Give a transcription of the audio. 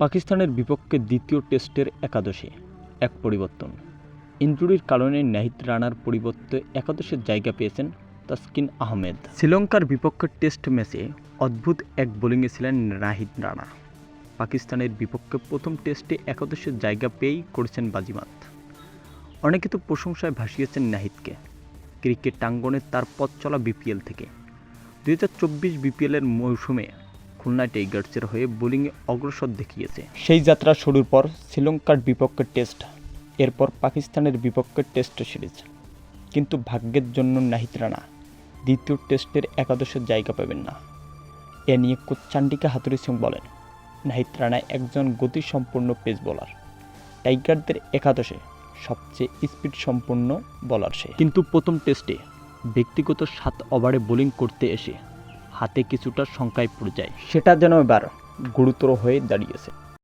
পাকিস্তানের বিপক্ষে দ্বিতীয় টেস্টের একাদশে এক পরিবর্তন। ইনজুরির কারণে নাহিদ রানার পরিবর্তে একাদশের জায়গা পেয়েছেন তাসকিন আহমেদ। শ্রীলঙ্কার বিপক্ষে টেস্ট ম্যাচে অদ্ভুত এক বোলিংয়ে ছিলেন নাহিদ রানা। পাকিস্তানের বিপক্ষে প্রথম টেস্টে একাদশের জায়গা পেয়েই করেছেন বাজিমাত। অনেকে তো প্রশংসায় ভাসিয়েছেন নাহিদকে। ক্রিকেট টাঙ্গনে তার পথ চলা বিপিএল থেকে। দু হাজার চব্বিশ বিপিএলের মৌসুমে খুলনা টাইগার্সের হয়ে বোলিংয়ে অগ্রসর দেখিয়েছে। সেই যাত্রা শুরুর পর শ্রীলঙ্কার বিপক্ষে টেস্ট এরপর পাকিস্তানের বিপক্ষে টেস্ট সিরিজ। কিন্তু ভাগ্যের জন্য নাহিদ রানা দ্বিতীয় টেস্টের একাদশের জায়গা পাবেন না। এ নিয়ে কোচ চান্ডিকা হাতুরি সিং বলেন নাহিদ রানা একজন গতিসম্পন্ন পেস বোলার। টাইগারদের একাদশে সবচেয়ে স্পিড সম্পন্ন বলার সে। কিন্তু প্রথম টেস্টে ব্যক্তিগত সাত ওভারে বোলিং করতে এসে হাতে কিছুটা শঙ্কায় পড়ে যায়। সেটা যেন এবার গুরুতর হয়ে দাঁড়িয়েছে।